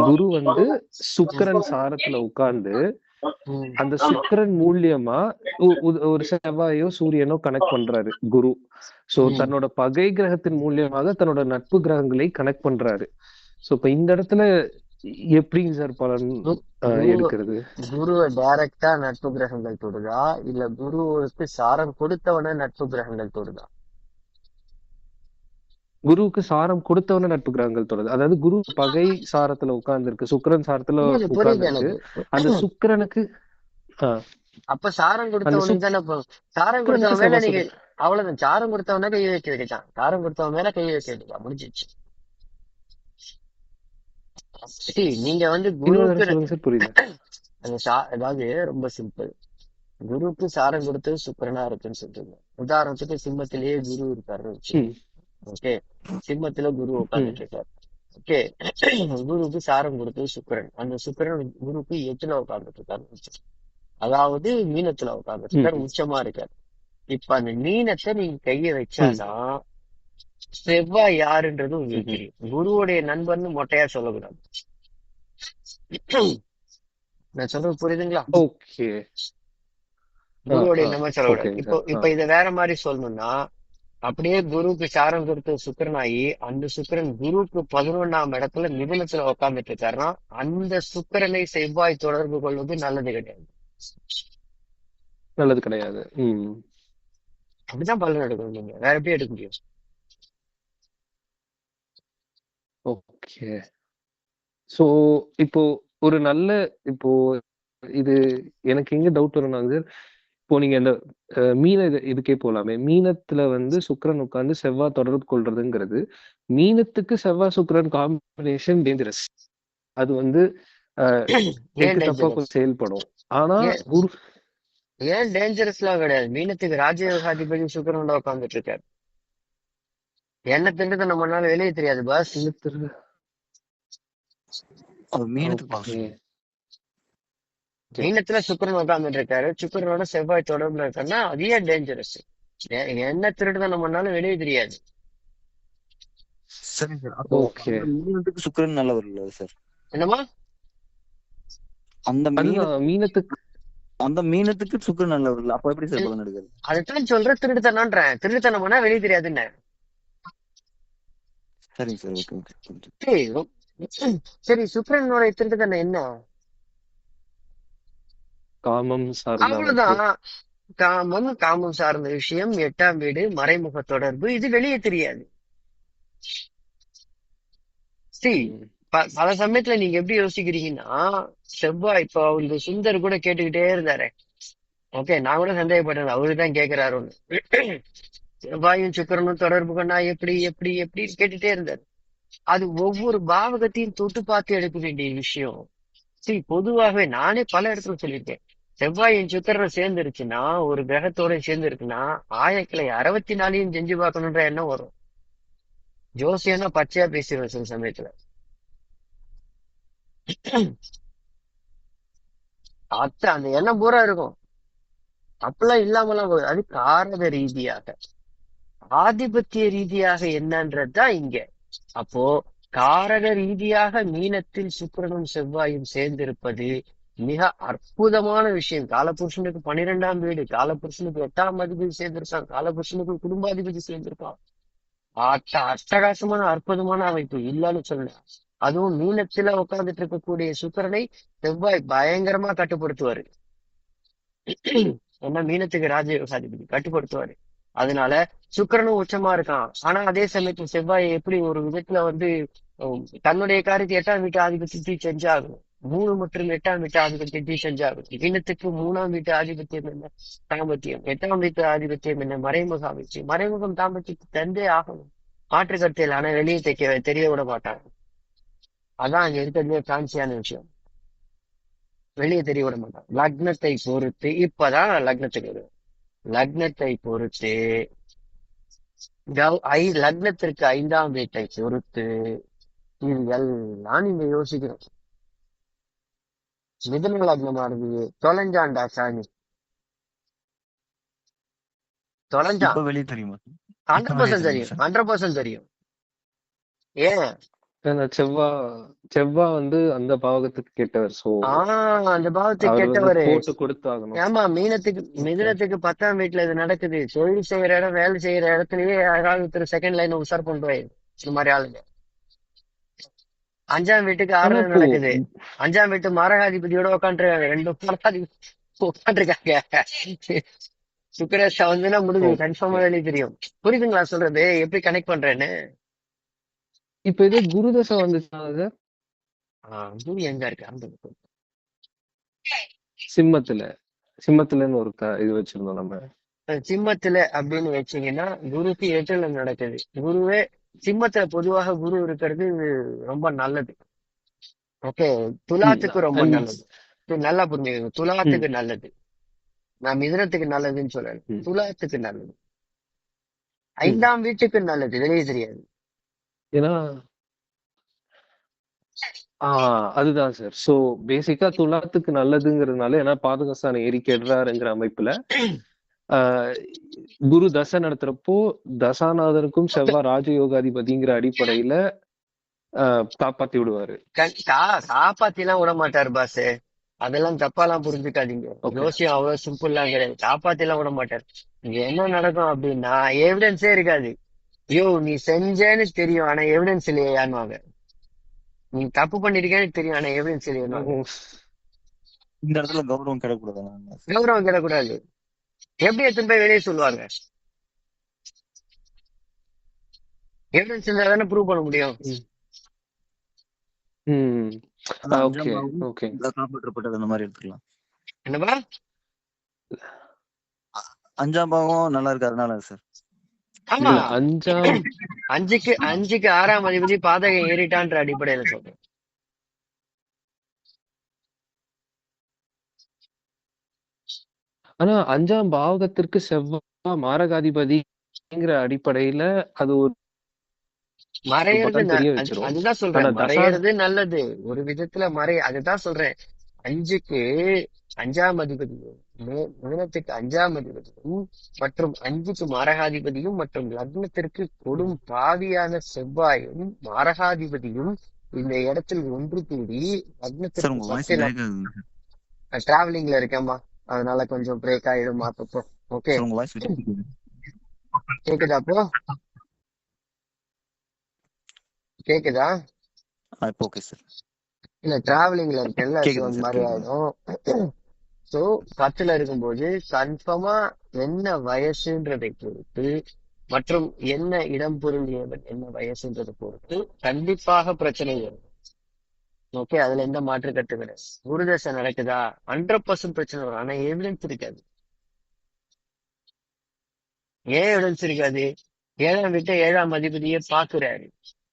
குரு வந்து சுக்கிரன் சாரத்துல உட்கார்ந்து அந்த சுக்கிரன் மூலியமா ஒரு செவ்வாயோ சூரியனோ கனெக்ட் பண்றாரு குரு. சோ. தன்னோட பகை கிரகத்தின் மூலியமாக தன்னோட நட்பு கிரகங்களை கனெக்ட் பண்றாரு. சோ இப்ப இந்த இடத்துல எப்படிங்க சார் பலன் எடுக்கிறது? குருவை டைரக்டா நட்பு கிரகங்கள் தொடுதா? இல்ல குருவுக்கு சாரம் கொடுத்தவன நட்பு கிரகங்கள் தொடுதா? குருவுக்கு சாரம் கொடுத்தவன நட்பு கிரகங்கள் தொடருது அதாவது குரு பகை சாரத்துல உட்கார்ந்து இருக்கு சுக்கிரன் சாரத்துல புரியுது புரியுது உட்கார்ந்து அந்த சுக்கிரனுக்கு அப்ப சாரம் கொடுத்தவனுக்கு தானே சாரம் கொடுத்தவன் மேல நீங்க அவ்வளவுதான். சாரம் கொடுத்தவன கை வைக்க வேண்டியதான் சாரம் கொடுத்தவன் மேல கை வைக்க வேண்டியதான் முடிஞ்சிச்சு நீங்க வந்து குருவுக்கு புரியல அந்த சா அதாவது ரொம்ப சிம்பிள். குருவுக்கு சாரம் கொடுத்தது சுக்கிரனா இருக்குன்னு சொல்றீங்க. உதாரணத்துக்கு சிம்மத்திலேயே குரு ம், ஓகே. சிம்மத்துல குரு உட்கார்ந்துட்டு இருக்காரு ஓகே. குருவுக்கு சாரம் கொடுத்தது சுக்கிரன். அந்த சுக்கிரன் குருவுக்கு எட்டுல உட்கார்ந்துட்டு இருக்காருன்னு வச்சு அதாவது மீனத்துல உட்கார்ந்துட்டு ம், இருக்காரு உச்சமா இருக்காரு. இப்ப அந்த மீனத்தை நீங்க கைய வச்சாதான் செவ்வாய் யாருன்றது உங்களுக்கு. தெரியும். குருவுடைய நண்பர்னு மொட்டையா சொல்லக்கூடாது. நான் சொல்றது புரியுதுங்களா? குருவுடைய நம்பர் சொல்லக்கூடாது. இப்போ இப்ப இத வேற மாதிரி சொல்லணும்னா அப்படியே குருவுக்கு சாரம் கொடுத்த சுக்கிரனாயி அந்த சுக்கிரன் குருவுக்கு பதினொன்னாம் இடத்துல மிதுனத்துல உட்கார்ந்துட்டு இருக்காருன்னா அந்த சுக்கிரனை செவ்வாய் தொடர்பு கொள்வது நல்லது கிடையாது. நல்லது கிடையாது. அப்படிதான் பலன் எடுக்கணும் நீங்க. வேற எப்படி எடுக்க முடியும்? ஓகே. சோ இப்போ ஒரு நல்ல இப்போ இது எனக்கு எங்க டவுட் சார் இப்போ நீங்க இந்த மீன இது- இதுக்கே போலாமே. மீனத்துல வந்து சுக்கிரன் உட்கார்ந்து செவ்வாய் தொடர்பு கொள்றதுங்கிறது மீனத்துக்கு செவ்வாய் சுக்கிரன் காம்பினேஷன் டேஞ்சரஸ் அது வந்து செயல்படும்? ஆனா ஏன் குரு ஏன் டேஞ்சரஸ் எல்லாம் கிடையாது? மீனத்துக்கு ராஜயோகாதிபதி சுக்கிரனோட உட்கார்ந்துட்டு இருக்காரு என்ன திண்டு நம்ம முன்னால வெளியே தெரியாது பாஸ் மீனத்துக்கு மீனத்துல சுக்கிரன் உட்கார்ந்துட்டு இருக்காரு சுக்கிரனோட செவ்வாய் தொடர்புல இருக்காருன்னா அது டேஞ்சரஸ் என்ன திருடுதான் நம்ம முன்னால வெளியே தெரியாது. சரிங்க சார். அப்போ ஓகே. அந்த மீனத்துக்கு சுக்கிரன் நல்லவர் இல்ல சார்? என்னமா அந்த மீனத்துக்கு அந்த மீனத்துக்கு சுக்கிரன் நல்லவர் இல்ல. அப்ப எப்படி சார் பலன் எடுக்கிறது? அதுதான் சொல்ற திருடுத்தனம்ன்றேன் திருடுத்தனம் பண்ணா வெளியே தெரியாதுன்னு சரிங்க சார் ஓகே. சரி ரொ- சரி சுக்கிரனோட திருடுத்தனம் என்ன? காமம் அவ்வளவுதான் காமம் காமம் சார்ந்த விஷயம் எட்டாம் வீடு மறைமுக தொடர்பு இது வெளியே தெரியாது. பல சமயத்துல நீங்க எப்படி யோசிக்கிறீங்கன்னா செவ்வாய் இப்போ இந்த சுந்தர் கூட கேட்டுக்கிட்டே இருந்தாரு. ஓகே நான் கூட சந்தேகப்பட்டேன் அவரு தான் கேக்குறாரு ஒண்ணு. செவ்வாயும் சுக்கிரனும் தொடர்பு கொண்டா எப்படி எப்படி எப்படி கேட்டுட்டே இருந்தாரு. அது ஒவ்வொரு பாவகத்தையும் தொட்டு பார்த்து எடுக்க வேண்டிய விஷயம். சரி பொதுவாகவே நானே பல இடத்துல சொல்லியிருக்கேன். செவ்வாயின் சுக்கிரனும் சேர்ந்துருச்சுன்னா ஒரு கிரகத்தோட சேர்ந்து இருக்குன்னா ஆயக்கிளை அறுபத்தி நாலையும் செஞ்சு பார்க்கணுன்ற எண்ணம் வரும். ஜோசியம்னா பச்சையா பேசிடுவேன் சில சமயத்துல. அத்த அந்த எண்ணம் பூரா இருக்கும். அப்பெல்லாம் இல்லாமலாம் போகுது. அது காரக ரீதியாக. ஆதிபத்திய ரீதியாக என்னன்றதுதான் இங்க. அப்போ காரக ரீதியாக மீனத்தில் சுக்கிரனும் செவ்வாயும் சேர்ந்திருப்பது மிக அற்புதமான விஷயம். காலபுருஷனுக்கு பன்னிரெண்டாம் வீடு காலபுருஷனுக்கு எட்டாம் அதிபதி சேர்ந்திருக்கான் காலபுருஷனுக்கு குடும்பாதிபதி சேர்ந்திருக்கான். அட்ட அட்டகாசமான அற்புதமான அமைப்பு இல்லைன்னு சொல்ல அதுவும் மீனத்துல உட்கார்ந்துட்டு இருக்கக்கூடிய சுக்கரனை செவ்வாய் பயங்கரமா கட்டுப்படுத்துவாரு. ஏன்னா மீனத்துக்கு ராஜயோகாதிபதி கட்டுப்படுத்துவாரு. அதனால சுக்கிரனும் உச்சமா இருக்கான். ஆனா அதே சமயத்துல செவ்வாய் எப்படி ஒரு விதத்துல வந்து தன்னுடைய காரியத்தை எட்டாம் வீட்டு ஆதிபத்தியத்தை செஞ்சாகணும் மூணு மற்றும் எட்டாம் வீட்டு ஆதிபத்தியத்தை செஞ்சாகணும் இனத்துக்கு மூணாம் வீட்டு ஆதிபத்தியம் என்ன? தாம்பத்தியம். எட்டாம் வீட்டு ஆதிபத்தியம் என்ன? மறைமுக அமைச்சு. மறைமுகம் தாம்பத்தியத்தை தந்தே ஆகணும். மாற்று கருத்தில் ஆனா வெளியே தைக்க தெரிய விட மாட்டாங்க. அதான் அங்க இருக்கிறதுலே பிரான்சியான விஷயம். வெளியே தெரிய விட மாட்டாங்க. லக்னத்தை பொறுத்து இப்பதான் லக்னத்துக்கு வருவேன். லக்னத்தை பொறுத்து ஐ லக்னத்திற்கு ஐந்தாம் வீட்டை பொறுத்து இது எல்லாம் நீங்க யோசிக்கணும் மிதுன லக்னமா இருந்தது தொலைஞ்சான்டா சாமி தொலைஞ்சான் வெளியே தெரியுமா? ஹண்ட்ரட் பர்சன்ட் தெரியுமா. ஹண்ட்ரட் பர்சன்ட் தெரியும். ஏன்? செவ்வா செவ்வா வந்து அந்த பாவகத்துக்கு கெட்டவர் சோ அந்த பாவத்துக்கு கெட்டவரு. போட்டு கொடுத்தாகணும். ஆமா மீனத்துக்கு மிதுனத்துக்கு பத்தாம் வீட்டுல இது நடக்குது. தொழில் செய்யற இடம் வேலை செய்யற இடத்துலயே யாராவது செகண்ட் லைன் உசார் பண்ணுவாரு இந்த மாதிரி ஆளுங்க. அஞ்சாம் வீட்டுக்கு ஆறுதல் நடக்குது. அஞ்சாம் வீட்டு மரகாதிபதியோட உட்காந்துருக்காங்க. ரெண்டு மரகாதிபதி உட்காந்துருக்காங்க. சுக்கரேஷா வந்துன்னா முடிஞ்சு கன்ஃபார்மா வெளியே தெரியும். புரியுதுங்களா சொல்றது? எப்படி கனெக்ட் பண்றேன்னு? இப்ப இது குருதசை வந்துச்சுன்னா சார் ஆஹ் குரு எங்க இருக்கு அந்த. சிம்மத்துல. சிம்மத்துலன்னு ஒரு இது வச்சிருந்தோம் நம்ம. சிம்மத்துல அப்படின்னு வச்சீங்கன்னா குருக்கு எட்டுல நடக்குது. குருவே சிம்மத்துல பொதுவாக குரு இருக்கிறது ரொம்ப நல்லது. ஓகே துலாத்துக்கு ரொம்ப நல்லது. நல்லா புரிஞ்சுக்கங்க. துலாத்துக்கு நல்லது. நான் மிதுனத்துக்கு நல்லதுன்னு ம். துலாத்துக்கு நல்லது. ஐந்தாம் வீட்டுக்கு நல்லது. வெளியே தெரியாது. ஏன்னா ஆஹ் அதுதான் சார் சோ பேசிக்கா துலாத்துக்கு நல்லதுங்கிறதுனால ஏன்னா பாதகஸ்தானம் ஏறி கெடுறாருங்கிற அமைப்புல குரு தசை நடத்துறப்போ தசாநாதனுக்கும் செவ்வாய் ராஜயோகாதிபதிங்கிற அடிப்படையில ஆஹ் காப்பாத்தி விடுவாரு. காப்பாத்தி எல்லாம் விட மாட்டாரு பாஸ் அதெல்லாம் தப்பாலாம் புரிஞ்சுக்காதீங்க. ஜோசியம் அவ்வளவு சிம்பிள்லாம் கிடையாது. காப்பாத்தி எல்லாம் விட மாட்டாரு. இங்க என்ன நடக்கும் அப்படின்னா எவிடன்ஸே இருக்காது. ஐயோ நீ செஞ்சேன்னு தெரியும் ஆனா எவிடன்ஸ் இல்லையான்னுவாங்க நீ தப்பு பண்ணிருக்கேன்னு தெரியும் ஆனா எவிடன்ஸ் இல்லையான்னுவாங்க இந்த இடத்துல கௌரவம் கிடைக்கூடாது. கௌரவம் கிடக்கூடாது. எப்படி எடுத்துன்னு போய் வெளியே சொல்லுவாங்க? எவிடன்ஸ் இருந்தா தானே ப்ரூவ் பண்ண முடியும். Okay okay. காப்பாற்றப்பட்டது அந்த மாதிரி எடுத்துக்கலாம். என்னப்பா? அஞ்சாம் பாவம் நல்லா இருக்கு அதனால சார். ஆமா. அஞ்சாம் அஞ்சுக்கு அஞ்சுக்கு ஆறாம் அதிபதி பாதகம் ஏறிட்டான்ற அடிப்படையில சொல்றேன். ஆனா அஞ்சாம் பாவகத்திற்கு செவ்வாய் மாரகாதிபதிங்கிற அடிப்படையில அது ஒரு மறையறது அதுதான் சொல்றேன். மறையறது நல்லது. ஒரு விதத்துல மறை அதுதான் சொல்றேன். அஞ்சுக்கு அஞ்சாம் அதிபதியும் மிதுனத்துக்கு அஞ்சாம் அதிபதியும் மற்றும் அஞ்சுக்கு மாரகாதிபதியும் மற்றும் லக்னத்திற்கு கொடும் பாவியான செவ்வாயும் மாரகாதிபதியும் இந்த இடத்தில் ஒன்று கூடி லக்னத்திற்கு டிராவலிங்ல இருக்கேன்பா அதனால கொஞ்சம் பிரேக் ஆயிடும் மாத்தப்போ ஓகே கேக்குது. அப்போ? கேக்குதா? ஓகே சார் இல்ல டிராவலிங்ல இருக்கேன்ல சார் மாதிரி ஆயிடும். ஸோ பத்துல இருக்கும்போது கன்ஃபார்மா என்ன வயசுன்றதை பொறுத்து மற்றும் என்ன இடம் ஏவல் என்ன வயசுன்றதை பொறுத்து கண்டிப்பாக பிரச்சனை வரும். ஓகே அதுல எந்த மாற்று கருத்து கிடையாது. குருதசை நடக்குதா? ஹண்ட்ரட் பர்சன்ட் பிரச்சனை வரும். ஆனா எவிடன்ஸ் இருக்காது. ஏன் எவிடன்ஸ் இருக்காது? ஏழாம் வீட்டை ஏழாம் அதிபதியே பாக்குறாரு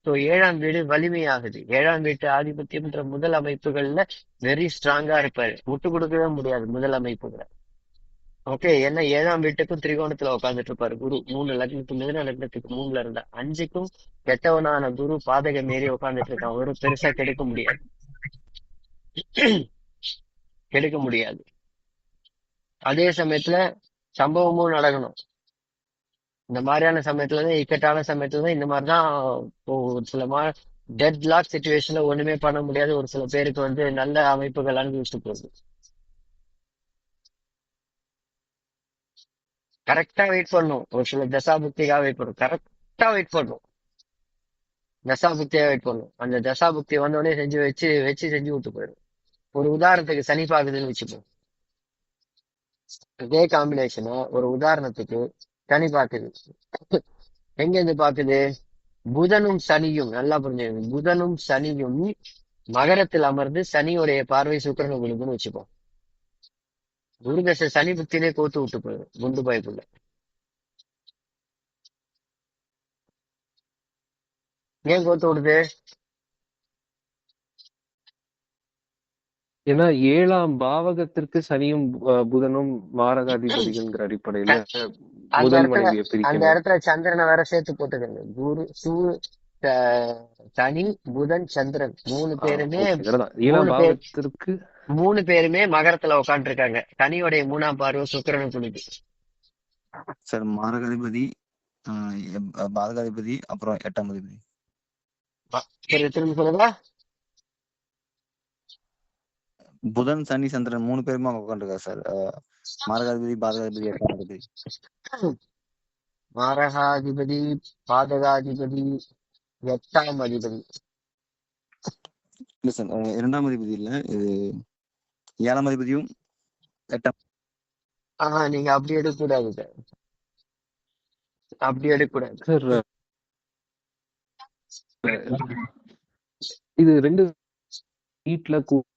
ஸோ ஏழாம் வீடு வலிமையாகுது. ஏழாம் வீட்டு ஆதிபத்தியம்ன்ற முதல் அமைப்புகள்ல வெரி ஸ்ட்ராங்கா இருப்பாரு. விட்டு கொடுக்கவே முடியாது முதல் அமைப்புகளை. ஓகே ஏன்னா ஏழாம் வீட்டுக்கும் திரிகோணத்துல உட்காந்துட்டு இருப்பாரு குரு. மூணு லக்னத்துக்கு மிதன லக்னத்துக்கு மூணுல இருந்தா. அஞ்சுக்கும் கெட்டவனான குரு பாதகம் மீறி உட்காந்துட்டு இருக்கான் ஒரு பெருசா கெடுக்க முடியாது. கெடுக்க முடியாது. அதே சமயத்துல சம்பவமும் நடக்கணும். இந்த மாதிரியான சமயத்துல தான் இக்கட்டான சமயத்துல தான் இந்த மாதிரிதான் இப்போ ஒரு சில மா டெட் லாக் சுச்சுவேஷன்ல ஒண்ணுமே பண்ண முடியாது. ஒரு சில பேருக்கு வந்து நல்ல அமைப்புகள் அனுபவிச்சுட்டு போகுது. கரெக்டா வெயிட் பண்ணும் ஒரு சில தசாபுக்திக்காக வெயிட் பண்ணும் கரெக்டா வெயிட் பண்ணும் தசாபுக்தியா வெயிட் பண்ணும் அந்த தசாபுக்தி வந்தோடனே செஞ்சு வச்சு வச்சு செஞ்சு விட்டு போயிடும். ஒரு உதாரணத்துக்கு சனி பாக்குதுன்னு வச்சுப்போம் இதே காம்பினேஷனை ஒரு உதாரணத்துக்கு சனி பாக்குது எங்க இருந்து பாக்குது புதனும் சனியும் நல்லா புரிஞ்சுக்கணும் புதனும் சனியும் மகரத்தில் அமர்ந்து சனியுடைய பார்வை சுக்கரன் விழுதுன்னு வச்சுப்போம். குருதசை சனி புக்தியிலே கோத்து விட்டு போயிடும் குண்டு பாய்ப்புள்ள. ஏன் கோத்து விடுது? ஏன்னா ஏழாம் பாவகத்திற்கு சனியும் புதனும் மாரகாதிபதிகள்ங்கிற அடிப்படையில அந்த இடத்துல சந்திரனை வேற சேர்த்து போட்டுக்கங்க குரு சூ சனி புதன் சந்திரன் மூணு பேருமே மூணு பேருமே மகரத்துல உட்காந்துருக்காங்க சனியோடைய மூணாம் பார்வை சுக்கிரன் குளிது சார் மாரகாதிபதி பாதகாதிபதி அப்புறம் எட்டாம் அதிபதி. சரி திரும்ப சொல்லுங்க புதன் சனி சந்திரன் மூணு பேருமே உட்காந்துருக்காரு சார். மாரகாதிபதி பாதகாதிபதி எட்டாம் அதிபதி. மாரகாதிபதி பாதகாதிபதி எட்டாம் அதிபதி இல்ல சார் இரண்டாம் அதிபதி இல்ல இது ஏழாம் அதிபதியும் எட்டாம் ஆஹ் நீங்க அப்படி எடுக்க கூடாது சார் அப்படி எடுக்க கூடாது சார் இது ரெண்டு வீட்ல கூ-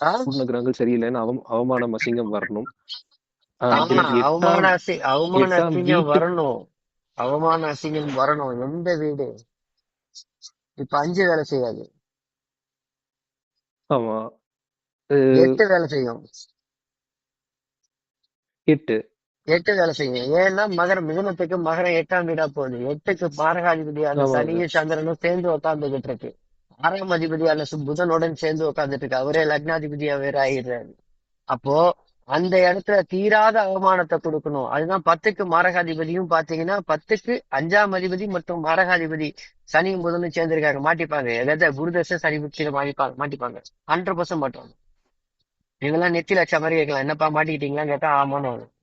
ஆ? கூடின கிரகங்கள் சரியில்லைன்னு அவம் அவமானம் அசிங்கம் வரணும். அவமான அவமான அசிங்கம் வரணும். அவமான அசிங்கம் வரணும். எந்த வீடு? இப்ப அஞ்சு வேலை செய்யாது. ஆமா. எட்டு வேலை செய்யும். எட்டு. எட்டு வேலை செய்யும். ஏன்னா மகர மிதுனத்துக்கு மகரம் எட்டாம் வீடா போகுது. எட்டுக்கு மாரகாதிபதியான ஆமாங்க. சனியும் சந்திரனும் சேர்ந்து உட்கார்ந்துகிட்டு இருக்கு. ஆறாம் அதிபதியான புதனுடன் சேர்ந்து உட்கார்ந்துட்டு இருக்கு. அவரே லக்னாதிபதியா வேற ஆயிடுறாரு. அப்போ அந்த இடத்துல தீராத அவமானத்தை கொடுக்கணும். அதுதான் பத்துக்கு மாரகாதிபதியும் பாத்தீங்கன்னா பத்துக்கு அஞ்சாம் அதிபதி மற்றும் மாரகாதிபதி சனியும் புதனும் சேர்ந்திருக்காங்க. மாட்டிப்பாங்க. எதாவது குருதர்ஷன் சனி புத்தியில மாட்டிப்பாங்க மாட்டிப்பாங்க. Hundred percent மாட்டுவாங்க. இதெல்லாம் நெத்தில வச்ச மாதிரி கேட்கலாம். என்னப்பா மாட்டிக்கிட்டீங்களான்னு கேட்டா ஆமான்னு வரும்.